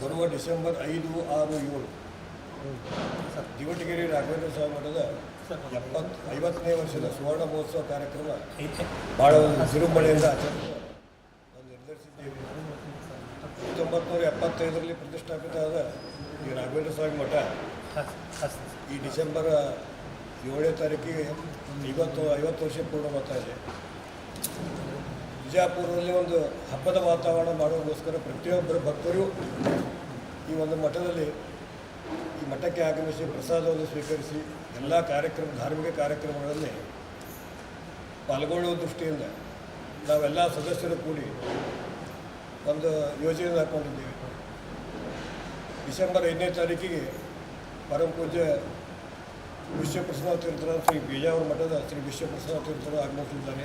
ಬರುವ ಡಿಸೆಂಬರ್ ಐದು ಆರು ಏಳು. ದಿವಟಗಿರಿ ರಾಘವೇಂದ್ರ ಸ್ವಾಮಿ ಮಠದ ಎಪ್ಪತ್ತು ಐವತ್ತನೇ ವರ್ಷದ ಸುವರ್ಣ ಮಹೋತ್ಸವ ಕಾರ್ಯಕ್ರಮ ಭಾಳ ಒಂದು ವಿಜೃಂಭಣೆಯಿಂದ ಆಚರಿಸುವ ನಿರ್ಧರಿಸಿದ್ದೇವೆ ಹತ್ತೊಂಬತ್ತು ನೂರ ಎಪ್ಪತ್ತೈದರಲ್ಲಿ ಪ್ರತಿಷ್ಠಾಪಿತ ಆದ ಈ ರಾಘವೇಂದ್ರ ಸ್ವಾಮಿ ಮಠ ಈ ಡಿಸೆಂಬರ್ ಏಳನೇ ತಾರೀಕಿಗೆ ಇವತ್ತು ಐವತ್ತು ವರ್ಷ ಪೂರ್ಣ ಇದೆ. ಬಿಜಾಪುರದಲ್ಲಿ ಒಂದು ಹಬ್ಬದ ವಾತಾವರಣ ಮಾಡೋದಕ್ಕೋಸ್ಕರ ಪ್ರತಿಯೊಬ್ಬರ ಭಕ್ತರು ಈ ಒಂದು ಮಠದಲ್ಲಿ ಈ ಮಠಕ್ಕೆ ಆಗಮಿಸಿ ಪ್ರಸಾದವನ್ನು ಸ್ವೀಕರಿಸಿ ಎಲ್ಲ ಕಾರ್ಯಕ್ರಮ, ಧಾರ್ಮಿಕ ಕಾರ್ಯಕ್ರಮಗಳಲ್ಲಿ ಪಾಲ್ಗೊಳ್ಳುವ ದೃಷ್ಟಿಯಿಂದ ನಾವೆಲ್ಲ ಸದಸ್ಯರು ಕೂಡಿ ಒಂದು ಯೋಜನೆ ಹಾಕ್ಕೊಂಡಿದ್ದೀವಿ ಡಿಸೆಂಬರ್ ಐದನೇ ತಾರೀಕಿಗೆ ಪರಮ ಪೂಜ್ಯ ವಿಶ್ವಪ್ರಸನ್ನ ತೀರ್ಥರ ಶ್ರೀ ಬೀಜಾವರ ಮಠದ ಶ್ರೀ ವಿಶ್ವಪ್ರಸನ್ನ ತೀರ್ಥರು ಆಗಮಿಸಿದ್ದಾರೆ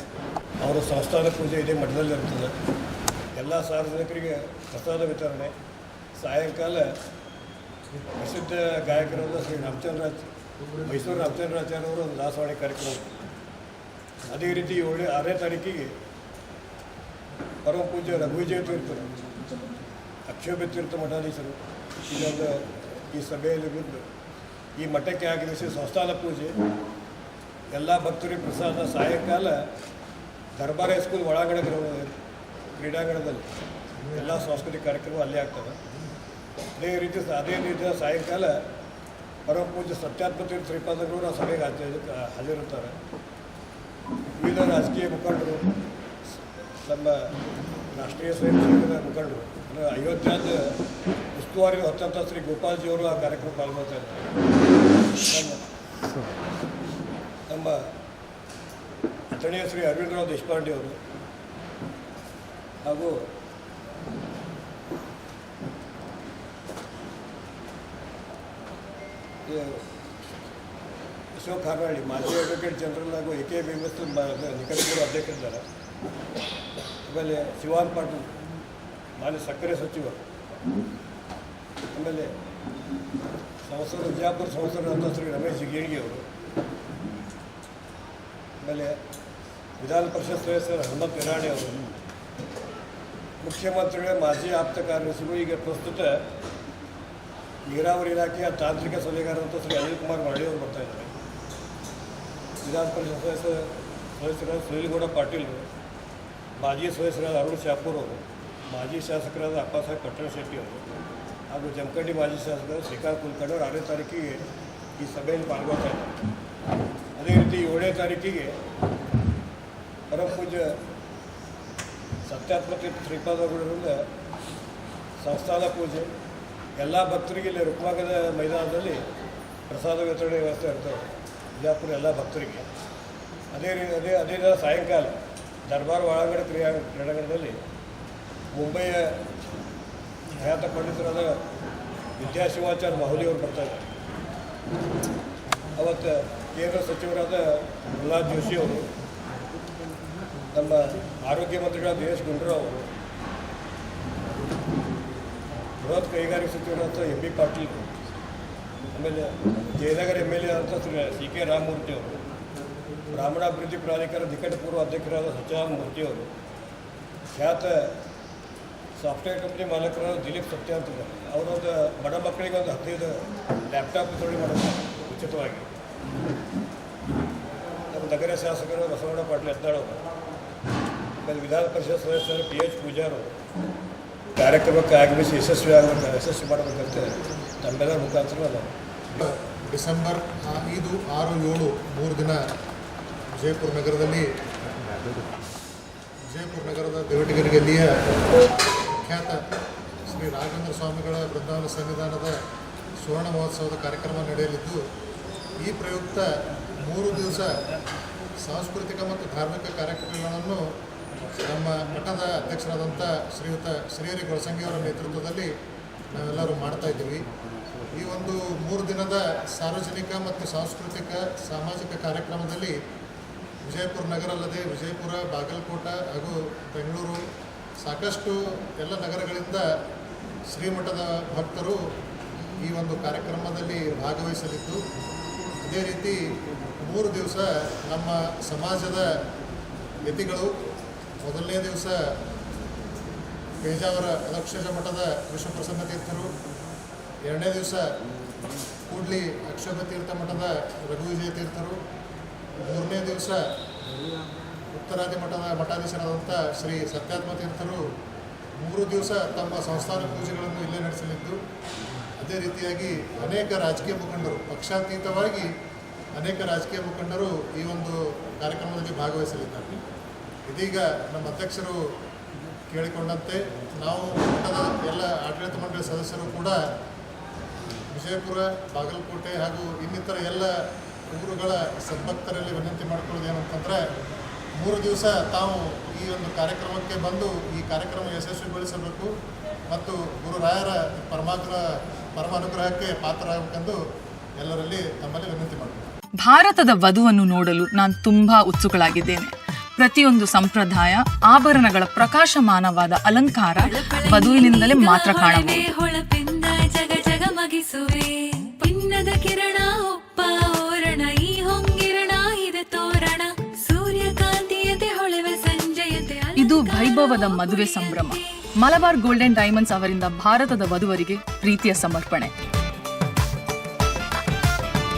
ಅವರ ಸಂಸ್ಥಾನ ಪೂಜೆ ಇದೇ ಮಠದಲ್ಲಿ ಇರ್ತದೆ. ಎಲ್ಲ ಸಾರ್ವಜನಿಕರಿಗೆ ಪ್ರಸಾದ ವಿತರಣೆ. ಸಾಯಂಕಾಲ ಪ್ರಸಿದ್ಧ ಗಾಯಕರಾದ ಶ್ರೀ ರಾಮಚಂದ್ರ ಮೈಸೂರು ರಾಮಚಂದ್ರಾಚಾರ್ಯವರು ಒಂದು ದಾಸವಾಣಿ ಕಾರ್ಯಕ್ರಮ. ಅದೇ ರೀತಿ ಏಳು ಆರನೇ ತಾರೀಕಿಗೆ ಪರಮ ಪೂಜ್ಯ ರಘುವಿಜಯ ತೀರ್ಥರು, ಅಕ್ಷೋಭ್ಯ ತೀರ್ಥ ಮಠಾಧೀಶರು, ಇದೊಂದು ಈ ಸಭೆಯಲ್ಲಿ ಬಿದ್ದು ಈ ಮಠಕ್ಕೆ ಆಗಮಿಸಿ ಸಂಸ್ಥಾನ ಪೂಜೆ, ಎಲ್ಲ ಭಕ್ತರಿಗೆ ಪ್ರಸಾದ, ಸಾಯಂಕಾಲ ದರ್ಬಾರ್ ಹೈಸ್ಕೂಲ್ ಒಳಗಡೆ ಕ್ರೀಡಾಂಗಣದಲ್ಲಿ. ಎಲ್ಲ ಸಾಂಸ್ಕೃತಿಕ ಕಾರ್ಯಕ್ರಮ ಅಲ್ಲೇ ಆಗ್ತದೆ ಅದೇ ರೀತಿ ಅದೇ ರೀತಿಯ ಸಾಯಂಕಾಲ ಪರಮ ಪೂಜೆ ಸತ್ಯಾತ್ಮತಿ ಶ್ರೀಪಾದಗಳು ಆ ಸಭೆಗೆ ಹಾಜ ಹಾಜರಿರ್ತಾರೆ ವಿವಿಧ ರಾಜಕೀಯ ಮುಖಂಡರು ನಮ್ಮ ರಾಷ್ಟ್ರೀಯ ಸ್ವಯಂ ಸೇವಕರ ಮುಖಂಡರು. ಅಂದರೆ ಅಯೋಧ್ಯಾದ ಉಸ್ತುವಾರಿ ಹೊತ್ತಂತ ಶ್ರೀ ಗೋಪಾಲ್ಜಿಯವರು ಆ ಕಾರ್ಯಕ್ರಮ ಪಾಲ್ಗೊಳ್ತಾ ಇದ್ದಾರೆ. ನಮ್ಮ ಅಥಣಿಯ ಶ್ರೀ ಅರವಿಂದರಾವ್ ದೇಶಪಾಂಡೆ ಅವರು ಹಾಗೂ ಈ ಅಶೋಕ್ ಹಾರ್ನಹಳ್ಳಿ ಮಾಜಿ ಅಡ್ವೊಕೇಟ್ ಜನರಲ್ ಹಾಗೂ ಎ ಕೆ ವ್ಯವಸ್ಥೆ ನಿಕಟಪೂರ್ವ ಅಧ್ಯಕ್ಷರಿದ್ದಾರೆ. ಆಮೇಲೆ ಶಿವಾನ್ ಪಾಟೀಲ್, ಮಾನ್ಯ ಸಕ್ಕರೆ ಸಚಿವ. ಆಮೇಲೆ ಸಂಸದ, ವಿಜಯಪುರ ಸಂಸದ ಶ್ರೀ ರಮೇಶ್ ಜಿಗೇಣಿಗೆ ಅವರು. ಆಮೇಲೆ ವಿಧಾನ ಪರಿಷತ್ ಸದಸ್ಯರು ಹನುಮಂತ್ ಇರಾಣಿ ಅವರು. ಮುಖ್ಯಮಂತ್ರಿಗಳ ಮಾಜಿ ಆಪ್ತ ಕಾರ್ಯದರ್ಶಿಗಳು. ಈಗ ಪ್ರಸ್ತುತ ನೀರಾವರಿ ಇಲಾಖೆಯ ತಾಂತ್ರಿಕ ಸಲಹೆಗಾರರಂತ ಶ್ರೀ ಅನಿಲ್ ಕುಮಾರ್ ಮರಳಿ ಅವರು ಬರ್ತಾ ಇದ್ದಾರೆ. ವಿಧಾನ परिषद ಸದಸ್ಯ ಸದಸ್ಯರಾದ ಸುನೀಲ್ಗೌಡ ಪಾಟೀಲ್, ಮಾಜಿ ಸದಸ್ಯರಾದ ಅರುಣ್ ಶಾಪೂರ್ ಅವರು, ಮಾಜಿ ಶಾಸಕರಾದ ಅಪ್ಪಾಸಾಹೇಬ್ ಪಟ್ಟಣ ಶೆಟ್ಟಿ ಅವರು ಹಾಗೂ ಜಮಖಂಡಿ ಮಾಜಿ ಶಾಸಕರಾದ ಶ್ರೀಕಾಂತ್ ಕುಲಕರ್ಣಿ ಅವರು ಆರನೇ ತಾರೀಕಿಗೆ ಈ ಸಭೆಯಲ್ಲಿ ಪಾಲ್ಗೊಳ್ತಾ ಅದೇ ರೀತಿ ಏಳನೇ ತಾರೀಕಿಗೆ ಪರಮ ಪೂಜ್ಯ ಸತ್ಯಾತ್ಮ ತೀರ್ಥ ಶ್ರೀಪಾದಗಳಿಂದ ಸಂಸ್ಥಾನ ಪೂಜೆ, ಎಲ್ಲ ಭಕ್ತರಿಗೆ ಇಲ್ಲಿ ರುಕ್ಮಾಗದ ಮೈದಾನದಲ್ಲಿ ಪ್ರಸಾದ ವಿತರಣೆ ವ್ಯವಸ್ಥೆ ಇರ್ತವೆ ಬಿಜಾಪುರ ಎಲ್ಲ ಭಕ್ತರಿಗೆ. ಅದೇ ರೀ, ಅದೇ ಅದೇ ದಿನ ಸಾಯಂಕಾಲ ದರ್ಬಾರ್ ಒಳಗಡೆ ಕ್ರೀಡಾ ಕ್ರೀಡಾಂಗಣದಲ್ಲಿ ಮುಂಬೈಯ ಖ್ಯಾತ ಪಂಡಿತರಾದ ವಿದ್ಯಾಶಿವಾಚಾರ್ಯ ಮಾಹುಲಿ ಅವರು ಬರ್ತಾ ಇದ್ದಾರೆ. ಅವತ್ತು ಕೇಂದ್ರ ಸಚಿವರಾದ ಪ್ರಹ್ಲಾದ್ ಜೋಶಿ ಅವರು ನಮ್ಮ ಆರೋಗ್ಯ ಮಂತ್ರಿಗಳಾದ ದಿನೇಶ್ ಗುಂಡೂರಾವ್ ಅವರು, ಬೃಹತ್ ಕೈಗಾರಿಕೆ ಸಚಿವರಾದ ಎಂ ಬಿ ಪಾಟೀಲ್ ಆಮೇಲೆ ಜಯನಗರ ಎಂ ಎಲ್ ಎ ಅಂತ ಸಿ ಕೆ ರಾಮಮೂರ್ತಿ ಅವರು ಬ್ರಾಹ್ಮಣಾಭಿವೃದ್ಧಿ ಪ್ರಾಧಿಕಾರ ನಿಕಟಪೂರ್ವ ಅಧ್ಯಕ್ಷರಾದ ಸತ್ಯರಾಮಮೂರ್ತಿ ಮೂರ್ತಿ ಅವರು, ಖ್ಯಾತ ಸಾಫ್ಟ್ವೇರ್ ಕಂಪ್ನಿ ಮಾಲೀಕರಾದ ದಿಲೀಪ್ ಸತ್ಯ ಅಂತ ಅವರೊಂದು ಬಡ ಮಕ್ಕಳಿಗೆ ಒಂದು ಹದಿನೈದು ಲ್ಯಾಪ್ಟಾಪ್ ವಿತರಣೆ ಮಾಡೋದು ಉಚಿತವಾಗಿ. ನಮ್ಮ ನಗರ ಶಾಸಕರು ಬಸವಣ್ಣ ಪಾಟೀಲ್ ಎದ್ದಾಳವರು ಆಮೇಲೆ ವಿಧಾನ ಪರಿಷತ್ ಸದಸ್ಯರು ಪಿ ಎಚ್ ಪೂಜಾರ್ ಅವರು ಕಾರ್ಯಕ್ರಮಕ್ಕೆ ಆಗಮಿಸಿ ಯಶಸ್ವಿ ಆಗಬೇಕು, ಯಶಸ್ವಿ ಮಾಡಬೇಕಂತ ತಮ್ಮೆಲ್ಲರ ಮುಖಾಂತರ ಡಿಸೆಂಬರ್ ಐದು, ಆರು, ಏಳು, ಮೂರು ದಿನ ವಿಜಯಪುರ ನಗರದಲ್ಲಿ ವಿಜಯಪುರ ನಗರದ ದೇವಟಿಗರಿಗಲ್ಲಿಯ ಖ್ಯಾತ ಶ್ರೀ ರಾಘವೇಂದ್ರ ಸ್ವಾಮಿಗಳ ಬೃಂದಾವನ ಸನ್ನಿಧಾನದ ಸುವರ್ಣ ಮಹೋತ್ಸವದ ಕಾರ್ಯಕ್ರಮ ನಡೆಯಲಿದ್ದು, ಈ ಪ್ರಯುಕ್ತ ಮೂರು ದಿವಸ ಸಾಂಸ್ಕೃತಿಕ ಮತ್ತು ಧಾರ್ಮಿಕ ಕಾರ್ಯಕ್ರಮಗಳನ್ನು ನಮ್ಮ ಮಠದ ಅಧ್ಯಕ್ಷರಾದಂಥ ಶ್ರೀಯುತ ಶ್ರೀಹರಿ ಅವರ ನೇತೃತ್ವದಲ್ಲಿ ನಾವೆಲ್ಲರೂ ಮಾಡ್ತಾ ಇದ್ದೀವಿ. ಈ ಒಂದು ಮೂರು ದಿನದ ಸಾರ್ವಜನಿಕ ಮತ್ತು ಸಾಂಸ್ಕೃತಿಕ, ಸಾಮಾಜಿಕ ಕಾರ್ಯಕ್ರಮದಲ್ಲಿ ವಿಜಯಪುರ ನಗರ ಅಲ್ಲದೆ ವಿಜಯಪುರ, ಬಾಗಲಕೋಟ ಹಾಗೂ ಬೆಂಗಳೂರು ಸಾಕಷ್ಟು ಎಲ್ಲ ನಗರಗಳಿಂದ ಶ್ರೀಮಠದ ಭಕ್ತರು ಈ ಒಂದು ಕಾರ್ಯಕ್ರಮದಲ್ಲಿ ಭಾಗವಹಿಸಲಿದ್ದು, ಅದೇ ರೀತಿ ಮೂರು ದಿವಸ ನಮ್ಮ ಸಮಾಜದ ಯತಿಗಳು ಮೊದಲನೇ ದಿವಸ ಪೇಜಾವರ ಅಕ್ಷಜ ಮಠದ ವಿಶ್ವಪ್ರಸನ್ನ ತೀರ್ಥರು, ಎರಡನೇ ದಿವಸ ಕೂಡ್ಲಿ ತೀರ್ಥ ಮಠದ ರಘುವಿಜಯ ತೀರ್ಥರು, ಮೂರನೇ ದಿವಸ ಉತ್ತರಾದಿ ಮಠದ ಮಠಾಧೀಶರಾದಂಥ ಶ್ರೀ ಸತ್ಯಾತ್ಮ ತೀರ್ಥರು ಮೂರು ದಿವಸ ತಮ್ಮ ಸಂಸ್ಥಾನ ಪೂಜೆಗಳನ್ನು ಇಲ್ಲೇ ನಡೆಸಲಿದ್ದು, ಅದೇ ರೀತಿಯಾಗಿ ಅನೇಕ ರಾಜಕೀಯ ಮುಖಂಡರು, ಪಕ್ಷಾತೀತವಾಗಿ ಅನೇಕ ರಾಜಕೀಯ ಮುಖಂಡರು ಈ ಒಂದು ಕಾರ್ಯಕ್ರಮದಲ್ಲಿ ಭಾಗವಹಿಸಲಿದ್ದಾರೆ. ಇದೀಗ ನಮ್ಮ ಅಧ್ಯಕ್ಷರು ಕೇಳಿಕೊಂಡಂತೆ ನಾವು ಮಠದ ಎಲ್ಲ ಆಡಳಿತ ಮಂಡಳಿ ಸದಸ್ಯರು ಕೂಡ ವಿಜಯಪುರ, ಬಾಗಲಕೋಟೆ ಹಾಗೂ ಇನ್ನಿತರ ಎಲ್ಲ ಊರುಗಳ ಸದ್ಭಕ್ತರಲ್ಲಿ ವಿನಂತಿ ಮಾಡಿಕೊಳ್ಳೋದು ಏನಂತಂದರೆ ಮೂರು ದಿವಸ ತಾವು ಈ ಒಂದು ಕಾರ್ಯಕ್ರಮಕ್ಕೆ ಬಂದು ಈ ಕಾರ್ಯಕ್ರಮ ಯಶಸ್ವಿಗೊಳಿಸಬೇಕು ಮತ್ತು ಗುರುರಾಯರ ಪರಮಾತ್ಮ ಪರಮ ಅನುಗ್ರಹಕ್ಕೆ ಪಾತ್ರರಾಗಬೇಕೆಂದು ಎಲ್ಲರಲ್ಲಿ ತಮ್ಮಲ್ಲಿ ವಿನಂತಿ ಮಾಡ್ತೀನಿ ಭಾರತದ ವಧುವನ್ನು ನೋಡಲು ನಾನು ತುಂಬಾ ಉತ್ಸುಕಳಾಗಿದ್ದೇನೆ. ಪ್ರತಿಯೊಂದು ಸಂಪ್ರದಾಯ ಆಭರಣಗಳ ಪ್ರಕಾಶಮಾನವಾದ ಅಲಂಕಾರ ವಧುವಿನಿಂದಲೇ ಮಾತ್ರ ಕಾಣಬಹುದು. ಹೊಳಪಿಂದ ಜಗ ಜಗಮಗಿಸುವೆ ಪಿನ್ನದ ಕಿರಣ ಒಪ್ಪ ಓರಣ ಈ ಹೊಂಗಿರಣ ಇದೆ ತೋರಣ. ಸೂರ್ಯಕಾಂತಿಯತೆ ಹೊಳೆವ ಸಂಜಯತೆ ಇದು ವೈಭವದ ಮದುವೆ ಸಂಭ್ರಮ. ಮಲಬಾರ್ ಗೋಲ್ಡನ್ ಡೈಮಂಡ್ಸ್ ಅವರಿಂದ ಭಾರತದ ವಧುವರಿಗೆ ಪ್ರೀತಿಯ ಸಮರ್ಪಣೆ.